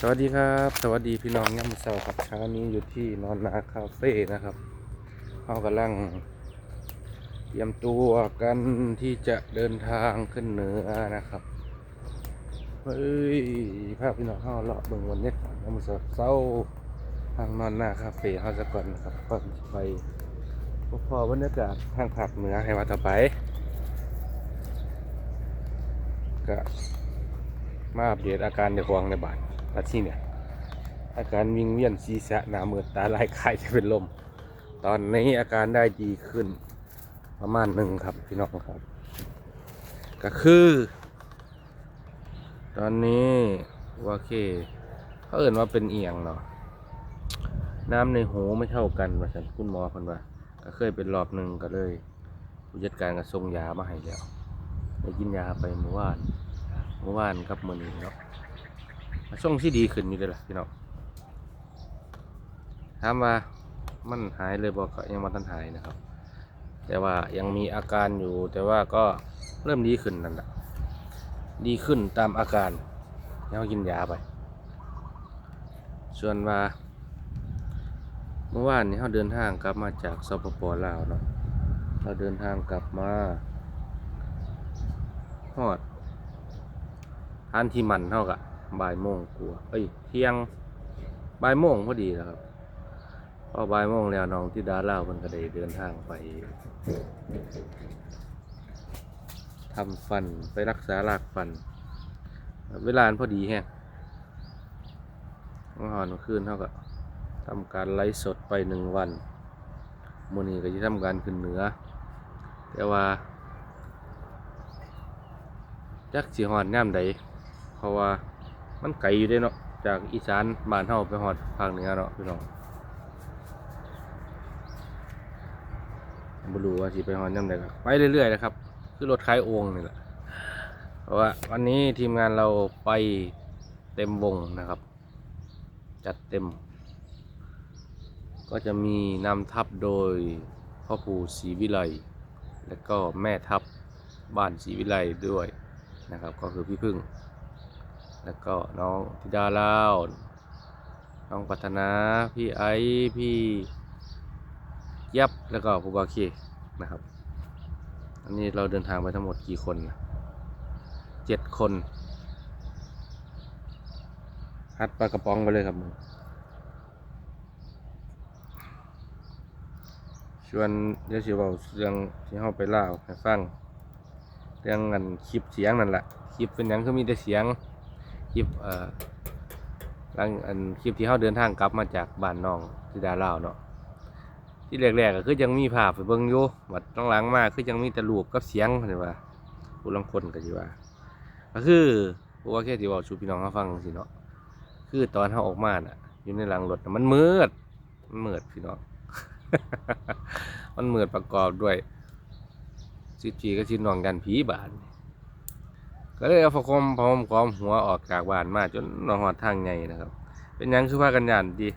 สวัสดีครับ สวัสดีพี่น้องย่ำเสาครับเช้านี้อยู่ที่นอนนาคาเฟ่นะครับเขากำลังเตรียมตัวกันที่จะเดินทางขึ้นเหนือนะครับเฮ้ยภาพพี่น้องเขาเลาะเบิ่งวันนี้ก่อนย่ำเสาเศร้าทางนอนนาคาเฟ่เขาจะก่อนนะครับก่อนไปพอบรรยากาศทางภาคเหนือให้ว่าต่อไปก็มาอัปเดตอาการในควงในบ้าน อาที่เนี่ย อาการวิงเวียนศีรษะหนามืดตาลายคายจะเป็นลม ตอนนี้อาการได้ดีขึ้น ประมาณหนึ่งครับพี่น้องครับ ก็คือ ตอนนี้ว่าเคเขาเอ่นว่าเป็นเอียงเนาะน้ำในหูไม่เท่ากันว่าฉันคุณหมอคนว่าก็เคยเป็นรอบหนึ่งก็เลยผู้จัดการก็ส่งยามาให้แล้วได้กินยาไปเมื่อวานเมื่อวานกับมื้อนี้เนาะ ช่วงที่ดีขึ้นอยู่เลยล่ะพี่น้องถามว่ามันหายเลยบอกยังมันทันหายนะครับ แต่ว่ายังมีอาการอยู่ แต่ว่าก็เริ่มดีขึ้นนั่นแหละดีขึ้นตามอาการแล้วกินยาไป ส่วนว่าเมื่อวานนี้เราเดินทางกลับมาจากสปปลาวเนาะเราเดินทางกลับมาฮอดทานที่มันเท่ากับ บ่ายโมงกลัวเอ้ยเที่ยงบ่ายโมงพอดีแล้วครับพอบ่ายโมงแล้วน้องที่ดาเล่าวมันก็ได้เดินทางไปทำฟันไปรักษารากฟัน เวลาพอดีแฮะเมื่อวานคืนเท่ากับทำการไลฟ์สดไปหนึ่งวันมื่อนี้ก็จะทำการขึ้นเหนือ แต่ว่าจักสีหอนย่มใดเพราะว่า มันไกลอยู่ด้เนาะจากอีสานบ้านเฮาไปฮอดภาคเหนือเนาะพี่น้องบ่รู้ว่าสิไปฮอดยามใดก็ไปเรื่อยๆนะครับ คือรถคล้ายโอ่งนี่แหละเพราะว่าวันนี้ทีมงานเราไปเต็มวงนะครับ จัดเต็ม ก็จะมีนำทัพโดยพ่อปู่ศรีวิไลและก็แม่ทัพบ้านศรีวิไลด้วยนะครับ ก็คือพี่พึ่ง แล้วก็น้องธิดาลาวน้องปัฒนา พี่ไอพี่ยับ แล้วก็ผู้บาเคนะครับ อันนี้เราเดินทางไปทั้งหมดกี่คนนะเจ็ดคนฮัดปลากระป๋องไปเลยครับมึงชวนเดี๋ยวสิเว้าเรื่องที่เฮาไปเล่าให้ฟัง เรื่องกันคลิปเสียงนั่นแหละคลิปเป็นหยังคือมีแต่เสียง คลิปเอ่อหลังอันคลิปที่เขาเดินทางกลับมาจากบ้านน้องที่ดาลาวเนาะที่แรกๆก็คือยังมีภาพไปเบิ่งอยู่บัดหลังๆมาคือยังมีแต่รูปกับเสียงเห็นว่าผู้ลังคนก็สิว่า ก็คือผู้ว่าแค่ที่เว่าสู่พี่น้องเขาฟังสิเนาะคือตอนเขาออกมาน่ะ อยู่ในหลังรถน่ะมันมืดมันมืดพี่น้องมันมืดประกอบด้วยสิจีก็สิน้องยันผีบาด ก็เลยเอาฟอคอมพร้อมความหัวออกจากบ้านมาจนนอนหอดทางใหญ่นะครับ เป็นยังคือพากันยานดี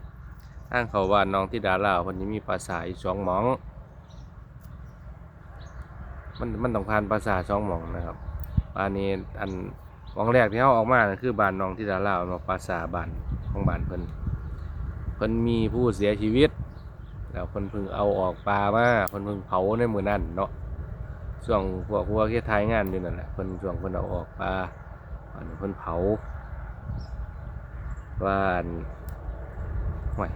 ทางเขาบ้านน้องที่ดาลาวคนนี้มีภาษาอีสองหมอง มันมันต้องผ่านภาษาสองหมองนะครับบ้านนี้อันหมองแรกที่เขาออกมานะคือบ้านน้องที่ดาลาวเนาะภาษาบ้านของบ้านเพิ่นเพิ่นมีผู้เสียชีวิต แล้วเพิ่นเพิ่งเอาออกปลามาเพิ่นเพิ่งเผาในมือนั่นเนาะ ช่วงพวกพวกที่ทายงานอยู่นั่นแหละเพิ่นช่วงเพิ่นเอาออกปลาอันเพิ่นเผาว่าอันห่วย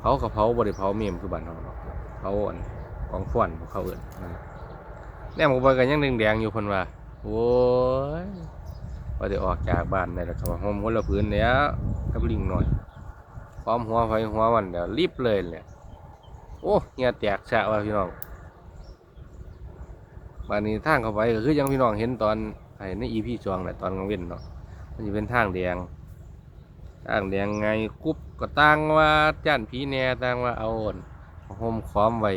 เผากับเผาบ่ได้เผาเมียมคือบ้านเฮาเนาะเผาอันของฟ้อนของเขาเอิ้นนั่นน่ะแนมก็บ่กันยังแดงๆอยู่เพิ่นว่าโอ้ยว่าได้ออกจากบ้านได้แล้วก็ว่าห่มคนละพื้นแล้วกับลิงหน่อยพร้อมหัวไฟหัวมันเดี๋ยวรีบเลยแหละโอ้เหี้ยแตกฉะว่าพี่น้อง บานนี้ทางเข้าไปก็คือยังพี่น้องเห็นตอนไอ้ในอีพีจองแหละตอนกลางเว้นเนาะมันจะเป็นทางแดงทางแดงไงกุ๊บก็ตั้งว่าจ้านผีแน่ตั้งว่าเอาอั่นห่มค้อมไว้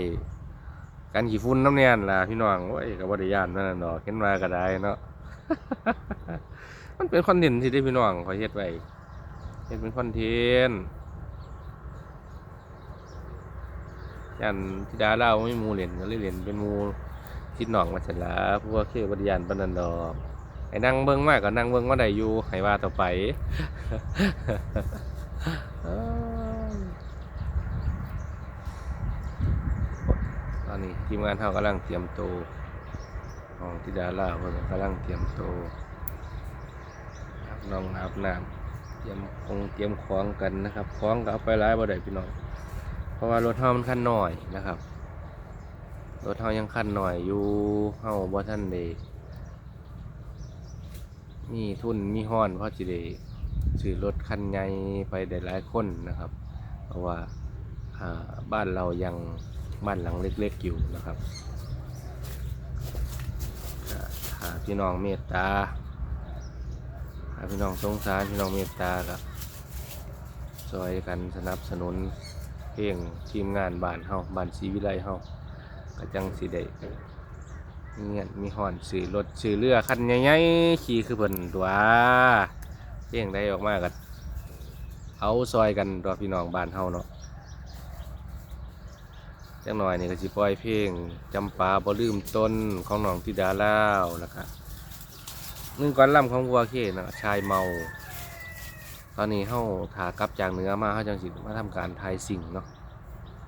กันขี้ฝุ่นน้ำแน่นล่ะพี่น้องโอ้ยกับบริยานนั่นน่ะเนาะเห็นมาก็ได้เนาะมันเป็นคอนเทนต์ที่ได้พี่น้องขอยเฮ็ดไว้เฮ็ดเป็นคอนเทนต์ยันธิดาเล่าไม่มูเล่นก็เลยเล่นเป็นมู คิดหนองมาเสร็จแล้วพวกคือบริยานปานนันดอกไอ้นั่งเบิ่งมากก็นั่งเบิ่งว่าได้อยู่ให้ว่าต่อไปตอนนี้ทีมงานเขากำลังเตรียมโตวของทิดาล่าเพิ่นกำลังเตรียมโตวอาบน้องอาบน้ำเตรียมคงเตรียมของกันนะครับของก็เอาไปหลายบ่ได้พี่น้อง เพราะว่ารถเฮามันคันหน้อยนะครับ รถเฮายังคันหน่อยอยู่เฮาบ่ทันได้มีทุนมีห้อนเพราะสิได้ซื้อรถคันใหญ่ไปได้หลายคนนะครับ เพราะว่าบ้านเรายังบ้านหลังเล็กๆอยู่นะครับหาพี่น้องเมตตาหาพี่น้องสงสารพี่น้องเมตตากับซอยกันสนับสนุนเพลงทีมงานบ้านเฮาบ้านศรีวิไลเฮา ก็จังสิได้มีเงินมีหอนซื้อรถซื้อเรือคันใหญ่ๆขี่คือเพิ่นตัวเพียงได้ออกมาก็เอาซอยกันตัวพี่น้องบ้านเฮาเนาะจังหน่อยนี่ก็สิปล่อยเพลงจำปาบ่ลืมต้นของน้องธิดาลาวแล้วก็หนึ่งก่อนล่ำของวัวเขนะชายเมา ตอนนี้เฮาถากลับจากเหนือมาเฮาจังสิมาทำการทายสิ่งเนาะ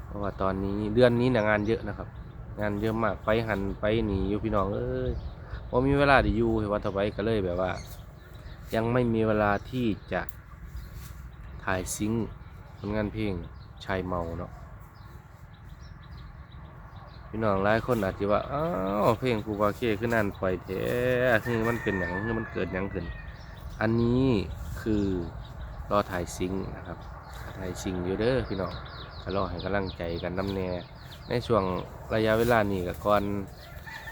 เพราะว่าตอนนี้เดือนนี้นี่ยงานเยอะนะครับ งานเยอะมากไปหันไปหนีอยู่พี่น้องเอ้ยพอมีเวลาได้อยู่เห็นว่าต่อไปก็เลยแบบว่า ยังไม่มีเวลาที่จะถ่ายซิงค์ผลงานเพลงชายเมาเนาะพี่น้องหลายคนอาจจะว่าอ้าวเพลงครูบาเคขึ้นนั่นปล่อยแท้คือมันเป็นอย่างคือมันเกิดอย่างขึ้น อันนี้คือรอถ่ายซิงค์นะครับถ่ายซิงค์อยู่เด้อพี่น้องก็รอให้กำลังใจกันน้ำแน่ในช่วง ระยะเวลานี้กับก่อน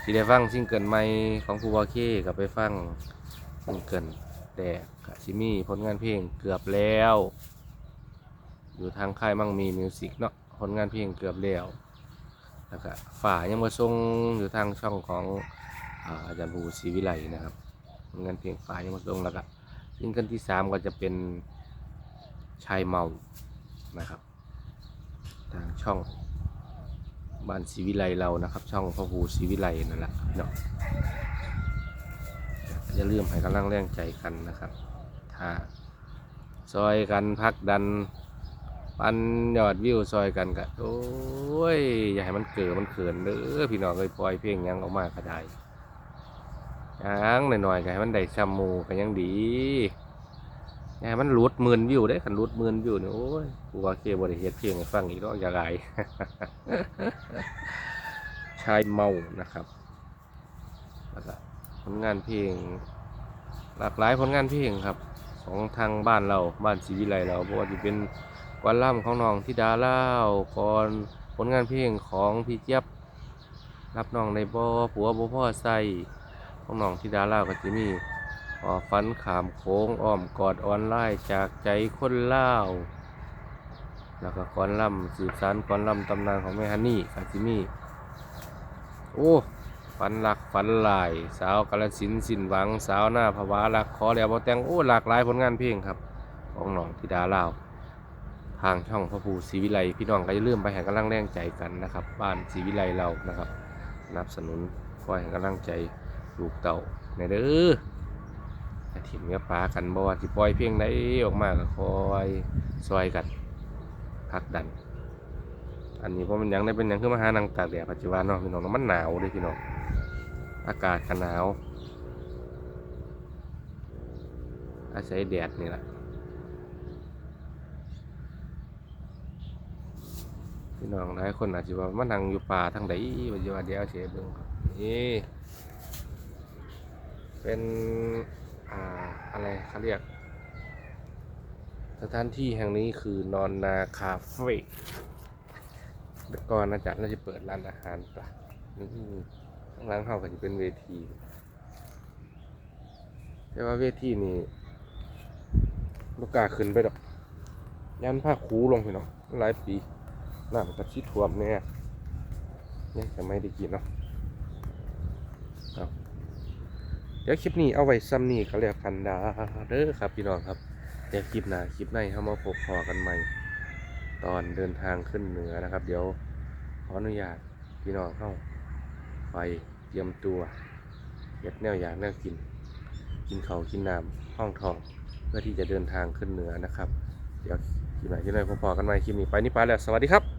ที่ได้ฟังซิงเกิลใหม่ของครูบาเคกับไปฟังซิงเกิลแต่กับซิมี่ผลงานเพลงเกือบแล้ว อยู่ทางค่ายมั่งมีมิวสิกเนาะผลงานเพลงเกือบแล้วแล้วก็ฝ่ายังมาทรงอยู่ทางช่องของอาอาจารย์ภูศรีวิไลนะครับผลงานเพลงฝ่ายังมาทรงแล้วก็ซิงเกิลที่สามก็จะเป็นชายเมานะครับ ทางช่อง บ้านศรีวิไลเรานะครับ ช่องพ่อภูศรีวิไลนั่นแหละเนาะอย่าลืมให้กำลังแรงใจกันนะครับถ้าซอยกันพักดัน ปันยอดวิวซอยกันก็โอ้ย อย่าให้มันเกิดมันเขินเด้อพี่น้องเลยปล่อยเพลงยังออกมาก็ได้ยังหน่อยๆก็ให้มันได้ซัมหมูก็ยังดี อย่มันหลุดหมื่นวิวได้คันหลุดหมื่นวิวเนี่ยโอ้ยกูว่าเคบริเฮ็ดเพลงฟังอีกรอบอย่าไรชายเมานะครับผลงานเพลง หลากหลายผลงานเพลงครับ ของทางบ้านเราบ้านศรีวิไลเราเพราะว่าจะเป็นกวนล่ำของน้องธิดาเล่าก่อนผลงานเพลงของพี่เจี๊ยบรับน้องในบ่อผัวบ่พ่อใส่ของน้องธิดาเล่าก็จะมี ออฟันขามโค้งอ้อมกอดออนไลน์จากใจคนเล่าแล้วก็กอนล่ำสืบสานกอนล่ำตำนานของแม่ฮันนี่คาซิมี่โอ้ฝันหลักฝันลาย สาวกาลสินสินหวัง สาวหน้าภาวะรักขอแล้วบ่แตงโอ้หลากหลายผลงานเพลงครับ ของน้องธิดาลาวทางช่องพระภูศรีวิไลพี่น้องก็อย่าลืมไปให้กำลังแรงใจกันนะครับ บ้านศรีวิไลเรานะครับนับสนุนคอยให้กำลังใจลูกเต่าในเด้อ อาทิมกับปลากันบ่ว่าสิปล่อยเพียงใดออกมาก็คอยซอยกันพักดัน อันนี้เพราะมันยังได้เป็นยังคือมาหานังตากแดดปัจจุบันเนาะพี่น้องเนมันหนาวเด้พี่น้องอากาศก็หนาวอาศัยแดดนี่แหละพี่น้องหลายคนอาจจะว่ามานั่งอยู่ป่าทางใดปัจจุบันเดียวเฉยเบิ่งครับนี่เป็น อ่าอะไรเขาเรียก สถานที่แห่งนี้คือนอนนาคาเฟ่แต่ก่อนอาจารย์เราจะเปิดร้านอาหารปะข้างหล่างเขาก็จะเป็นเวทีแต่ว่าเวทีนี่ลูกกาขึ้นไปดอก ยันผ้าคูลงไปเนาะหลายปีน้ำกระชิดท่วมเนี่ยเนี่ยจะไม่ได้กินเนาะ เดี๋ยวคลิปนี้เอาไว้ซ้ำนี่ก็แล้วกันดาเด้อครับพี่น้องครับ เดี๋ยวคลิปหน้าคลิปในเข้ามาพบพอกันใหม่ ตอนเดินทางขึ้นเหนือนะครับ เดี๋ยวขออนุญาตพี่น้องเข้าไปเตรียมตัวเก็บแนวอยากแนวกิน กินเขากินน้ำห้องทองเพื่อที่จะเดินทางขึ้นเหนือนะครับ เดี๋ยวคลิปไหนที่ไหนพบๆกันใหม่คลิปนี้ไปนี่ไปแล้วสวัสดีครับ